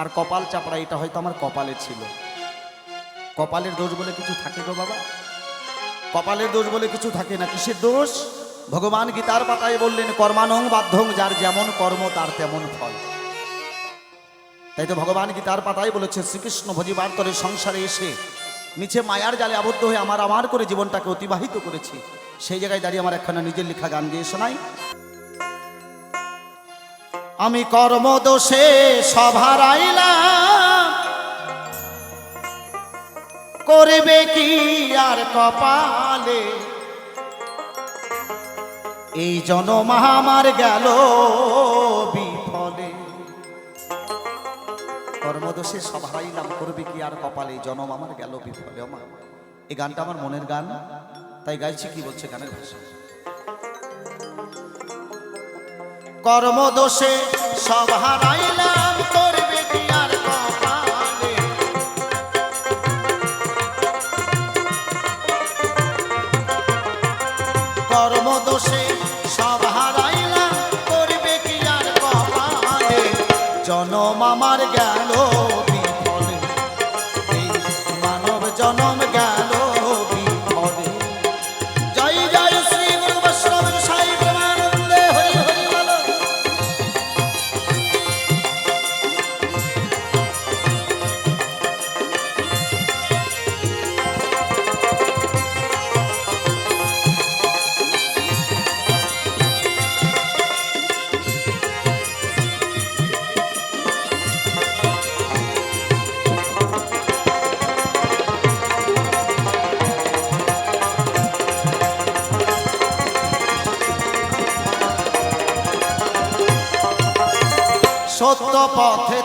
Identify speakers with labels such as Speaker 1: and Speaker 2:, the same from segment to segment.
Speaker 1: আর কপাল চাপড়া, এটা হয়তো আমার কপালে ছিল। কপালের দোষ বলে কিছু থাকে গো বাবা? কপালের দোষ বলে কিছু থাকে না, কিসের দোষ? ভগবান গীতার পাতায় বললেন, কর্মানং বাধ্যং, যার যেমন কর্ম, তার তেমন ফল। তাই তো ভগবান গীতার পাতায় বলেছে, শ্রীকৃষ্ণ ভজিবার তরে সংসারে এসে নিচে মায়ার জালে আবদ্ধ হয়ে আমার আমার করে জীবনটাকে অতিবাহিত করেছি। সেই জায়গায় দাঁড়িয়ে আমার একখানা নিজের লেখা গান গিয়ে শোনাই। আমি কর্মদোষে সভারাইলাম। করবে কি আর কপালে? এই জনম আমার গেল বিফলে। কর্মদোষে সব হারাইলাম করবে কি আর কপালে? এই জনম আমার গেল বিফলে আমার এই গানটা আমার মনের গান, তাই গাইছি কি বলছে গানের ভাষা? কর্মদোষে সব হারাইলাম করবে কি আর কপালে। কর্মদোষে সব হারাইলাম করবে কি আর কপালে। জনম আমার গেল বিফলে। মানব জনম গেল পথে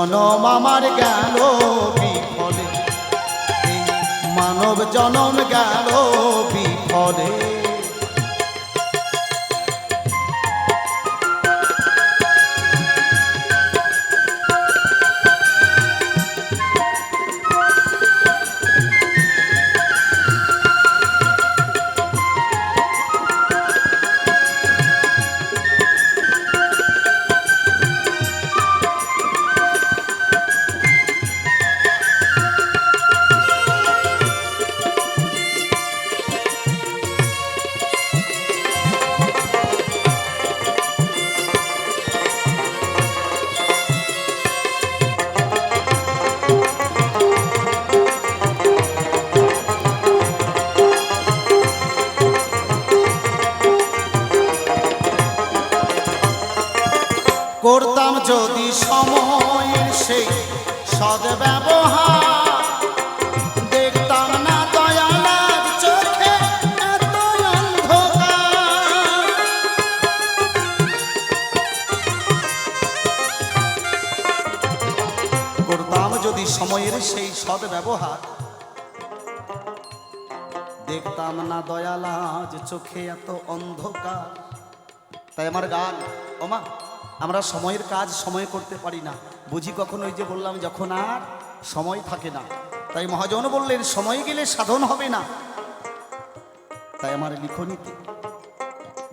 Speaker 1: জনম আমার গেল বিফলে। মানব জনম গেল বিফলে। যদি সময়ের সেই সদ্ব্যবহার যদি সময়ের সেই সদ্ব্যবহার, দেখতাম না দয়ালাজ চোখে এত অন্ধকার। তাই আমার গান, ওমা। আমরা সময়ের কাজ সময় করতে পারি না। বুঝি কখন ওই যে বললাম, যখন আর সময় থাকে না। তাই মহাজন বললেন, সময় গেলে সাধন হবে না। তাই আমার লিখনিতে।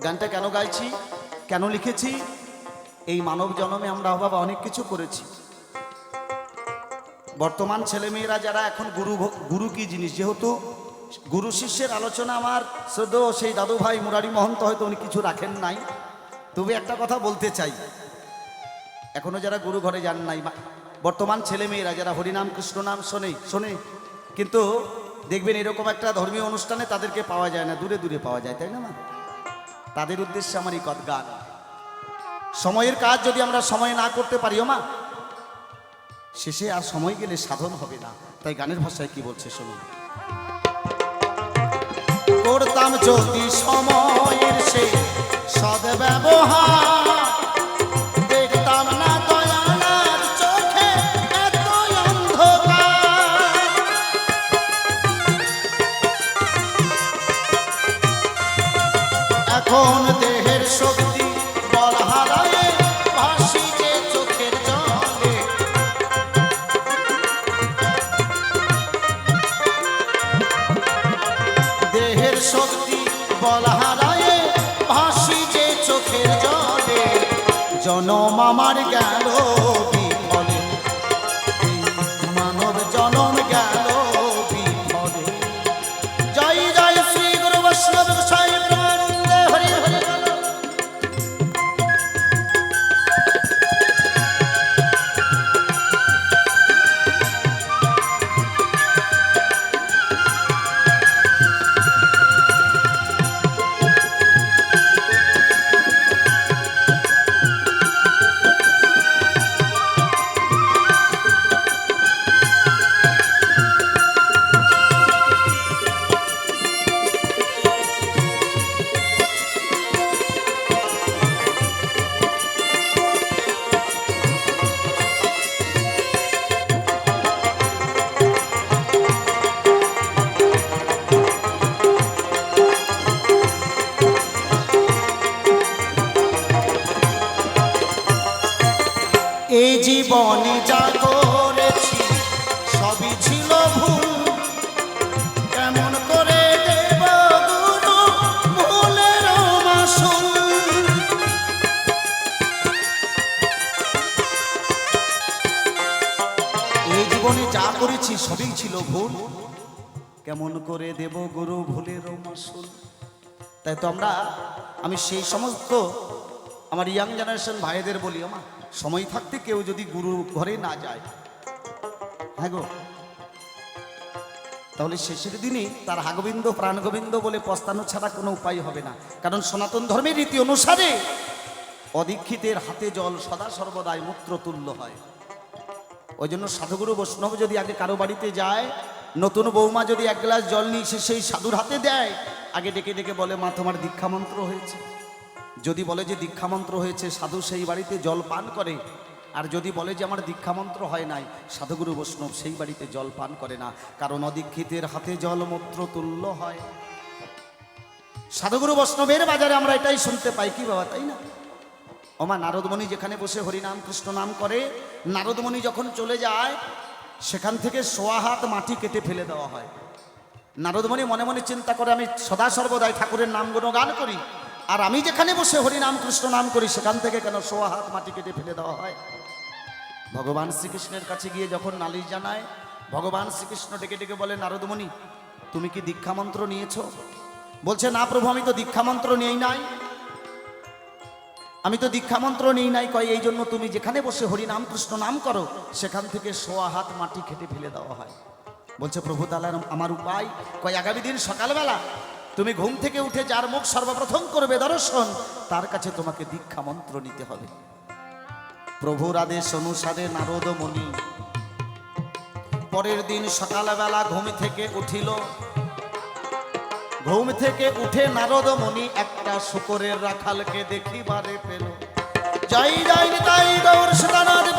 Speaker 1: গানটা কেন গাইছি? কেন লিখেছি? এই মানব জন্মে আমরা বাবা অনেক কিছু করেছি। বর্তমান ছেলেমেয়েরা যারা এখন গুরু গুরু কি জিনিস? যেহেতু গুরু শিষ্যের আলোচনা আমার শ্রদ্ধ সেই দাদু ভাই মুরারি মহন্ত হয়তো উনি কিছু রাখেন নাই। তবে একটা কথা বলতে চাই। এখনও যারা গুরু ঘরে যান নাই বর্তমান ছেলেমেয়েরা যারা হরিনাম, কৃষ্ণ নাম শোনে শোনে, কিন্তু দেখবেন এরকম একটা ধর্মীয় অনুষ্ঠানে তাদেরকে পাওয়া যায় না, দূরে দূরে পাওয়া যায়, তাই না তাদের উদ্দেশ্যে আমার এই কদ গান সময়ের কাজ যদি আমরা সময় না করতে পারি, ও মা, শেষে আর সময় গেলে সাধন হবে না। তাই গানের ভাষায় কি বলছে শুনুন করতাম যদি সময়ের সে সদ্ব্যবহার জনম আমার গেল। জীবনে যা করেছি, সবই ছিল ভুল। কেমন করে দেব ভুলের মাসুল? এই জীবনে যা করেছি, সবই ছিল ভুল। কেমন করে দেব গুরু ভুলের মাসুল? তাই তো আমরা, আমি সেই সমস্ত আমার ইয়াং জেনারেশন ভাইদের বলি আমা সময় থাকতে কেউ যদি গুরু ঘরে না যায়। হ্যাঁ গো। তাহলে শেষের দিনে তার হাগবিন্দ, প্রাণগোবিন্দ বলে পস্তানো ছাড়া কোনো উপায় হবে না। কারণ সনাতন ধর্মের রীতি অনুসারে অদীক্ষিতের হাতে জল সদা সর্বদাই মূত্র তুল্য হয়। ওই জন্য সাধুগুরু বৈষ্ণব যদি আগে কারও বাড়িতে যায়, নতুন বৌমা যদি এক গ্লাস জল নিয়ে এসে সেই সাধুর হাতে দেয়, আগে ডেকে ডেকে বলে, মা, তোমার দীক্ষা মন্ত্র হয়েছে। যদি বলে যে দীক্ষামন্ত্র হয়েছে, সাধু সেই বাড়িতে জল পান করে। আর যদি বলে যে আমার দীক্ষামন্ত্র হয় নাই, সাধুগুরু বৈষ্ণব সেই বাড়িতে জল পান করে না, কারণ অদীক্ষিতের হাতে জল মূত্র তুল্য হয়। সাধুগুরু বৈষ্ণবের বাজারে আমরা এটাই শুনতে পাই, কি বাবা, তাই না? ওমা নারদমণি যেখানে বসে হরিনাম, কৃষ্ণ নাম করে, নারদমণি যখন চলে যায়, সেখান থেকে সোয়া হাত মাটি কেটে ফেলে দেওয়া হয়। নারদমণি মনে মনে চিন্তা করে, আমি সদা সর্বদাই ঠাকুরের নাম গুণগান করি। আর আমি যেখানে বসে হরিনাম কৃষ্ণ নাম করি, সেখান থেকে কেন সোয়া হাত মাটি কেটে ফেলে দেওয়া হয়? ভগবান শ্রীকৃষ্ণের কাছে গিয়ে যখন নালিশ জানায়, ভগবান শ্রীকৃষ্ণ ডেকে ডেকে বলে, নারদমণি, তুমি কি দীক্ষা মন্ত্র নিয়েছো? বলছে, না প্রভু, আমি তো দীক্ষা মন্ত্র নিয়েই নাই। আমি তো দীক্ষা মন্ত্র নিই নাই, কয়, এই জন্য তুমি যেখানে বসে হরিনাম কৃষ্ণ নাম করো, সেখান থেকে সোয়া হাত মাটি খেটে ফেলে দেওয়া হয়। বলছে, প্রভু তালার আমার উপায়? কয়, আগামী দিন সকালবেলা তুমি ঘুম থেকে উঠে যার মুখ সর্বপ্রথম করবে দর্শন, তার কাছে তোমাকে দীক্ষা মন্ত্র নিতে হবে। প্রভুর আদেশ অনুসারে নারদ মুনি, পরের দিন সকালবেলা ঘুম থেকে উঠিল। ঘুম থেকে উঠে নারদ মুনি একটা শুকরের রাখালকে দেখিবারে পেল। জয় জয় তাই গৌর সদানন্দ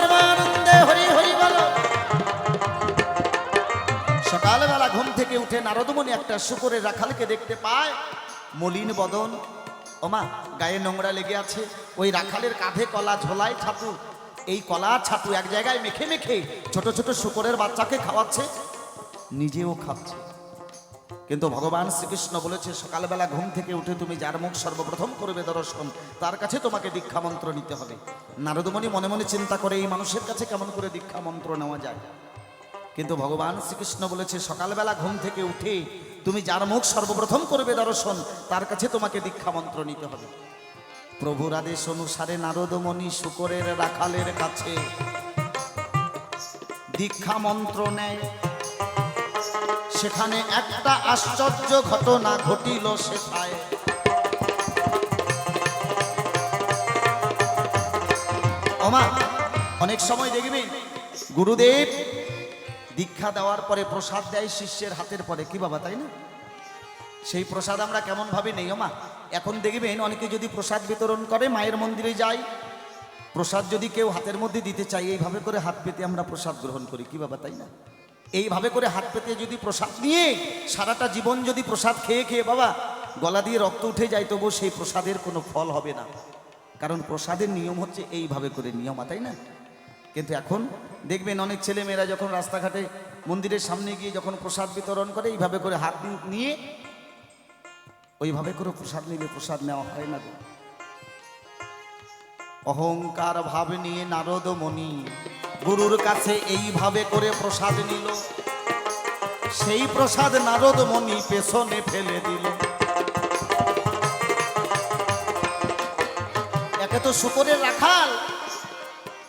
Speaker 1: থেকে উঠে নারদমণি একটা শুকরের রাখালকে দেখতে পায়। মলিন বদন। ওমা গায়ে নোংরা লেগে আছে। ওই রাখালের কাঁধে কলা ঝোলায় ছাতু। এই কলা ছাতু এক জায়গায় মেখে মেখে ছোট ছোট শুকরের বাচ্চাকে খাওয়াচ্ছে, নিজেও খাচ্ছে। কিন্তু ভগবান শ্রীকৃষ্ণ বলেছে, সকালবেলা ঘুম থেকে উঠে তুমি যার মুখ সর্বপ্রথম করবে দর্শন, তার কাছে তোমাকে দীক্ষা মন্ত্র নিতে হবে। নারদমণি মনে মনে চিন্তা করে, এই মানুষের কাছে কেমন করে দীক্ষা মন্ত্র নেওয়া যায়? কিন্তু ভগবান শ্রীকৃষ্ণ বলেছে, সকালবেলা ঘুম থেকে উঠে তুমি যার মুখ সর্বপ্রথম করবে দর্শন, তার কাছে তোমাকে দীক্ষা মন্ত্র নিতে হবে। প্রভুর আদেশ অনুসারে নারদমণি শুকরের রাখালের কাছে দীক্ষা মন্ত্র নেয়। সেখানে একটা আশ্চর্য ঘটনা ঘটিল সেথায়। ওমা, অনেক সময় দেখবি গুরুদেব দীক্ষা দেওয়ার পরে প্রসাদ দেয় শিষ্যের হাতের পরে। কি বাবা, তাই না? সেই প্রসাদ আমরা কেমন ভাবে নেই মা? এখন দেখবেন অনেকে যদি প্রসাদ বিতরণ করে, মায়ের মন্দিরে যায়, প্রসাদ যদি কেউ হাতের মধ্যে দিতে চাই এইভাবে করে হাত পেতে আমরা প্রসাদ গ্রহণ করি, কি বাবা, তাই না? এইভাবে করে হাত পেতে যদি প্রসাদ নিয়ে, সারাটা জীবন যদি প্রসাদ খেয়ে খেয়ে বাবা, গলা দিয়ে রক্ত উঠে যায়, তবুও সেই প্রসাদের কোনো ফল হবে না। কারণ প্রসাদের নিয়ম হচ্ছে এইভাবে করে নিয়মা তাই না? কিন্তু এখন দেখবেন অনেক ছেলে মেয়েরা যখন রাস্তাঘাটে মন্দিরের সামনে গিয়ে যখন প্রসাদ বিতরণ করে, এইভাবে করে হাত নিয়ে ওইভাবে করে প্রসাদ নিলে প্রসাদ নেওয়া হয় না অহংকার ভাব নিয়ে নারদ মণি গুরুর কাছে এইভাবে করে প্রসাদ নিল। সেই প্রসাদ নারদ মণি পেছনে ফেলে দিল। একে তো শুকরের রাখাল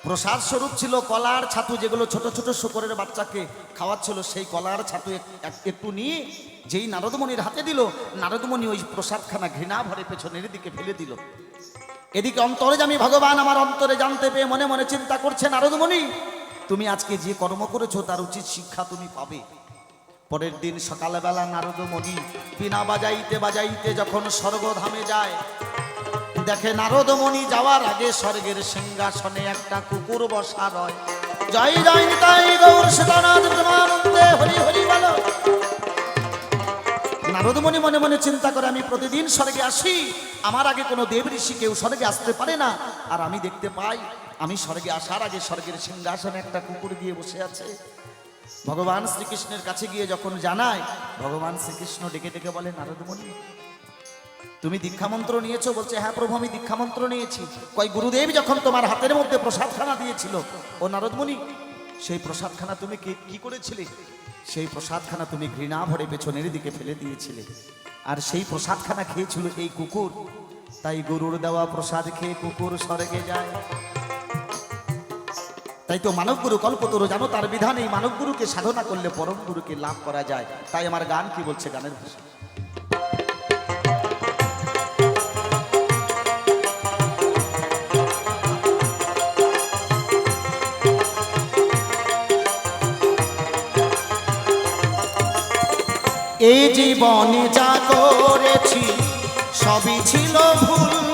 Speaker 1: প্রসাদ স্বরূপ ছিল কলার ছাতু যেগুলো ছোট ছোট শুকরের বাচ্চাকে খাওয়াচ্ছিল, সেই কলার ছাতু এক- এক- একটু নিয়ে যেই নারদমণির হাতে দিল, নারদমণি ওই প্রসাদখানা ঘৃণা ভরে পেছনের দিকে ফেলে দিল। এদিকে অন্তরে আমি ভগবান, আমার অন্তরে জানতে পেয়ে মনে মনে চিন্তা করছে, নারদমণি, তুমি আজকে যে কর্ম করেছ, তার উচিত শিক্ষা তুমি পাবে। পরের দিন সকালবেলা নারদমণি বিনা বাজাইতে বাজাইতে যখন স্বর্গধামে যায় দেখে নারদমণি যাওয়ার আগে স্বর্গের সিংহাসনে একটা কুকুর বসা রয়। জয় জয় তাই গৌর নারদমণি মনে মনে চিন্তা করে, আমি প্রতিদিন স্বর্গে আসি। আমার আগে কোনো দেব ঋষি কেউ স্বর্গে আসতে পারে না। আর আমি দেখতে পাই, আমি স্বর্গে আসার আগে স্বর্গের সিংহাসনে একটা কুকুর দিয়ে বসে আছে। ভগবান শ্রীকৃষ্ণের কাছে গিয়ে যখন জানায়, ভগবান শ্রীকৃষ্ণ ডেকে ডেকে বলে, নারদমণি তুমি দীক্ষামন্ত্র নিয়েছো বলছে হ্যাঁ প্রভু, আমি দীক্ষামন্ত্র নিয়েছি। কয়, গুরুদেব যখন তোমার হাতের মধ্যে প্রসাদখানা দিয়েছিল, ও নারদমণি, সেই প্রসাদখানা তুমি কি করেছিলে? সেই প্রসাদখানা তুমি ঘৃণা ভরে পেছনের দিকে ফেলে দিয়েছিলে। আর সেই প্রসাদখানা খেয়েছিল এই কুকুর। তাই গুরুর দেওয়া প্রসাদ খেয়ে কুকুর স্বর্গে যায়। তাই তো মানব গুরু কল্পতরু, জানো তার বিধান, এই মানব গুরুকে সাধনা করলে পরম গুরুকে লাভ করা যায়। তাই আমার গান কি বলছে গানের ভাষা এই জীবনে যা করেছি সবই ছিল ভুল।